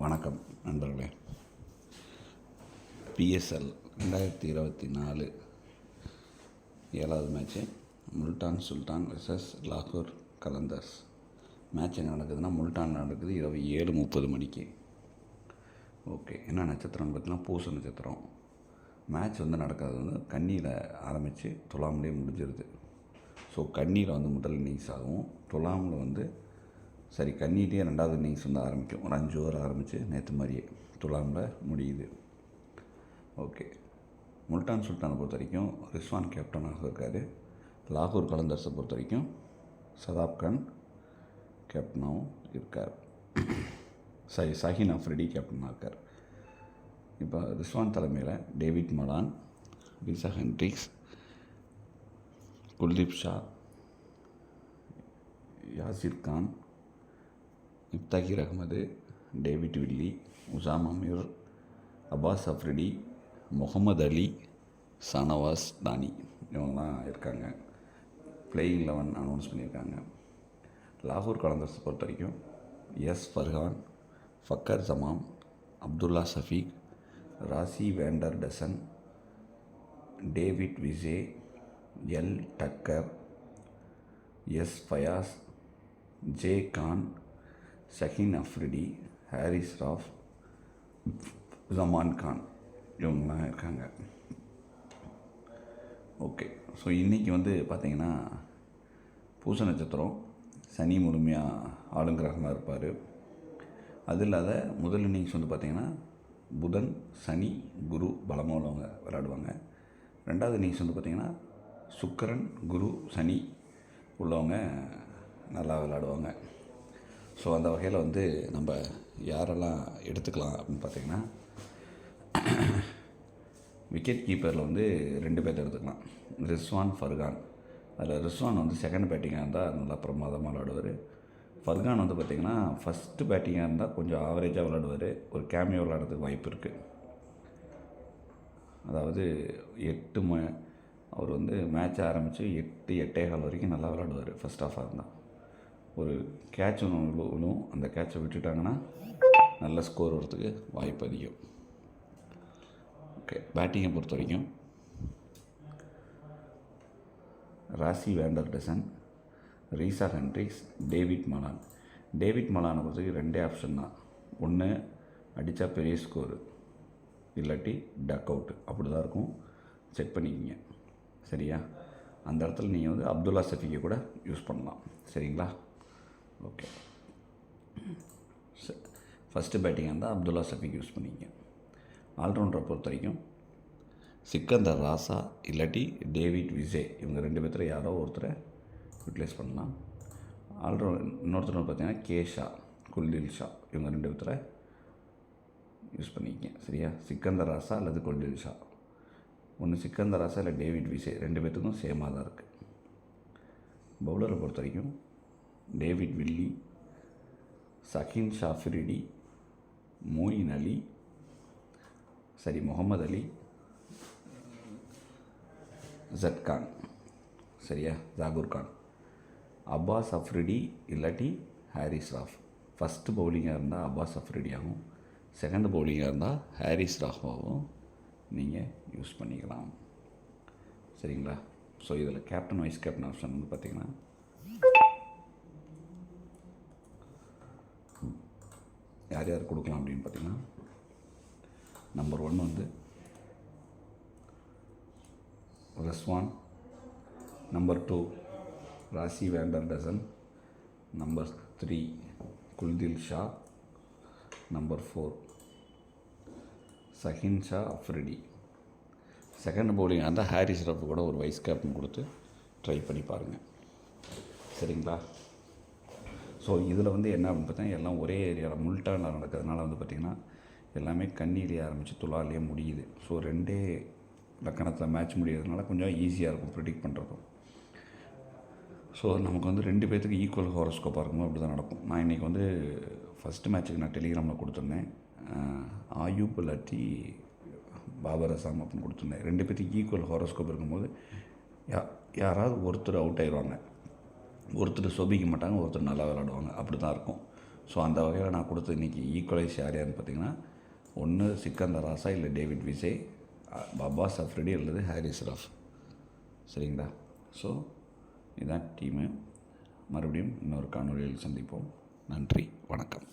வணக்கம் நண்பர்களே. பிஎஸ்எல் ரெண்டாயிரத்தி இருபத்தி நாலு ஏழாவது மேட்ச்சு முல்டான் சுல்தான் வெர்சஸ் லாகூர் கலந்தர்ஸ். மேட்ச் எங்கே நடக்குதுன்னா முல்டான் நடக்குது இரவு ஏழு முப்பது மணிக்கு. ஓகே என்ன நட்சத்திரம்னு பார்த்தீங்கன்னா பூச நட்சத்திரம். மேட்ச் வந்து நடக்கிறது வந்து கண்ணியில் ஆரம்பித்து துலாமலே முடிஞ்சிருது. ஸோ கண்ணியில் வந்து முதல் இன்னிங்ஸ் ஆகும். துலாமில் வந்து சரி கன்னிலேயே ரெண்டாவது இன்னிங்ஸ் வந்து ஆரம்பிக்கும். ஒரு அஞ்சு ஓவர் ஆரம்பித்து நேற்று மாதிரியே துலாமில் முடியுது. ஓகே. முல்டான் சுல்தானை பொறுத்த வரைக்கும் ரிஸ்வான் கேப்டனாக இருக்கார். லாகூர் கலந்தர்ஸை பொறுத்த வரைக்கும் சதாப் கான் கேப்டனாகவும் இருக்கார். சரி சஹின் அஃப்ரிடி கேப்டனாக இருக்கார். இப்போ ரிஸ்வான் தலைமையில் David Malan Wiese Hendricks Kuldeep Shah Yasir Khan Iftikhar Ahmed David Willey Usama Mir Abbas Afridi Mohammad Ali Shahnawaz Dahani இவங்கெல்லாம் இருக்காங்க. பிளேயிங் லெவன் அனௌன்ஸ் பண்ணியிருக்காங்க. லாகூர் கலந்தர்ஸ் பொறுத்த வரைக்கும் S Farhan Fakhar Zaman Abdullah Shafique Rassie van der Dussen David Wiese L Tucker S Fayaz J Khan Shaheen Afridi Haris Rauf Zaman Khan இவங்கெல்லாம் இருக்காங்க. Okay so இன்றைக்கி வந்து பார்த்திங்கன்னா பூச நட்சத்திரம் சனி முழுமையாக ஆளுங்கிரகமாக இருப்பார். அது இல்லாத முதல் இன்னிங்ஸ் வந்து பார்த்திங்கன்னா புதன் சனி குரு பலமாக உள்ளவங்க விளையாடுவாங்க. ரெண்டாவது இன்னிங்ஸ் வந்து பார்த்திங்கன்னா சுக்கரன் குரு சனி உள்ளவங்க நல்லா விளையாடுவாங்க. ஸோ அந்த வகையில் வந்து நம்ம யாரெல்லாம் எடுத்துக்கலாம் அப்படின்னு பார்த்திங்கன்னா விக்கெட் கீப்பரில் வந்து ரெண்டு பேர் எடுத்துக்கலாம். ரிஸ்வான் ஃபர்கான். அதில் ரிஸ்வான் வந்து செகண்ட் பேட்டிங்காக இருந்தால் நல்லா பிரமாதமாக விளாடுவார் ஃபர்கான் வந்து பார்த்திங்கன்னா ஃபஸ்ட்டு பேட்டிங்காக இருந்தால் கொஞ்சம் ஆவரேஜாக விளாடுவார் ஒரு கேமியோ விளாடுறதுக்கு வாய்ப்பு இருக்குது அதாவது எட்டு ம அவர் வந்து மேட்ச் ஆரம்பித்து எட்டு எட்டே கால் வரைக்கும் நல்லா விளாடுவார் ஃபஸ்ட் ஆஃபாக இருந்தால் ஒரு கேட்ச் ஒன்று விழுவும். அந்த கேட்சை விட்டுட்டாங்கன்னா நல்ல ஸ்கோர் வரத்துக்கு வாய்ப்பு அதிகம். ஓகே பேட்டிங்கை பொறுத்த வரைக்கும் Rassie van der Dussen Reeza Hendricks David Malan. David மலானை பொறுத்தவரைக்கும் ரெண்டே ஆப்ஷன் தான். ஒன்று அடித்தா பெரிய ஸ்கோரு இல்லாட்டி டக் அவுட்டு அப்படி தான் இருக்கும். செக் பண்ணிக்கிங்க. சரியா? அந்த இடத்துல நீங்கள் வந்து அப்துல்லா சஃபிக்கை கூட யூஸ் பண்ணலாம். சரிங்களா? ஓகே. ஃபஸ்ட்டு பேட்டிங்காக இருந்தால் அப்துல்லா சஃபிக் யூஸ் பண்ணிக்கங்க ஆல்ரவுண்டரை பொறுத்த வரைக்கும் சிக்கந்தர் ராசா இல்லாட்டி டேவிட் விஜய் இவங்க ரெண்டு பேர்த்தில் யாரோ ஒருத்தரை யூட்டிலைஸ் பண்ணலாம். ஆல்ரவுண்ட் இன்னொருத்தர் பார்த்தீங்கன்னா கேஷா குல்தில் ஷா இவங்க ரெண்டு பேர்த்துல யூஸ் பண்ணிக்கங்க சரியா? சிக்கந்தர் ராசா அல்லது குல்தில் ஷா. ஒன்று சிக்கந்தர் ராசா இல்லை டேவிட் விஜய் ரெண்டு பேர்த்துக்கும் சேமாக தான் இருக்குது பவுலரை பொறுத்த வரைக்கும் டேவிட் வில்லி சஹின் ஷாஃபிரிடி மோயின் அலி சரி முகமது அலி ஜட் கான் சரியா ஜாகூர் கான். அப்பாஸ் அஃப்ரிடி இல்லாட்டி ஹாரிஸ் ராஃப். ஃபஸ்ட்டு பவுலிங்காக இருந்தால் அப்பாஸ் அஃப்ரிடியாகவும் செகண்ட் பவுலிங்காக இருந்தால் ஹாரிஸ் ராஃபாகவும் நீங்கள் யூஸ் பண்ணிக்கலாம். சரிங்களா? ஸோ இதில் கேப்டன் வைஸ் கேப்டன் ஆப்ஷன் வந்து பார்த்திங்கன்னா யார் யார் கொடுக்கலாம் அப்படின்னு பார்த்தீங்கன்னா நம்பர் ஒன் வந்து Rizwan number two Rassie van der Dussen number three Khushdil Shah number four Shaheen Shah Afridi. Second bowling அந்த ஹாரிஸ் ரஃப் கூட ஒரு வைஸ் கேப்டன் கொடுத்து ட்ரை பண்ணி பாருங்கள் சரிங்களா? ஸோ இதில் வந்து என்ன அப்படின்னு பார்த்தா எல்லாம் ஒரே ஏரியாவில் முல்டானில் நடக்கிறதுனால வந்து பார்த்திங்கன்னா எல்லாமே கண்ணிலேயே ஆரம்பித்து துளாலேயே முடியுது. ஸோ ரெண்டே லக்கணத்தில் மேட்ச் முடியறதுனால கொஞ்சம் ஈஸியாக இருக்கும் ப்ரிடிக்ட் பண்ணுறதும் ஸோ நமக்கு வந்து ரெண்டு பேர்த்துக்கு ஈக்குவல் ஹோரோஸ்கோப்பாக இருக்கும்போது அப்படி தான் நடக்கும். நான் இன்றைக்கி வந்து ஃபஸ்ட்டு மேட்ச்சுக்கு நான் டெலிகிராமில் கொடுத்துருந்தேன். ஆயூப் இல்லாட்டி பாபர் அசாம் அப்படின்னு கொடுத்துருந்தேன். ரெண்டு பேர்த்துக்கு ஈக்குவல் ஹோரோஸ்கோப் இருக்கும்போது யா யாராவது ஒருத்தர் அவுட் ஆயிடுவாங்க ஒருத்தர் சொபிக்க மாட்டாங்க ஒருத்தர் நல்லா விளாடுவாங்க அப்படி தான் இருக்கும். ஸோ அந்த வகையில் நான் கொடுத்த இன்றைக்கி ஈக்குவலைஸ் யார் யாருன்னு பார்த்தீங்கன்னா ஒன்று சிக்கந்தர் ராசா இல்லை டேவிட் விசே பாபா சஃப்ரெடி அல்லது ஹாரிஸ் ரஃப். சரிங்களா? ஸோ இதுதான் டீமு. மறுபடியும் இன்னொரு காணொலியில் சந்திப்போம். நன்றி. வணக்கம்.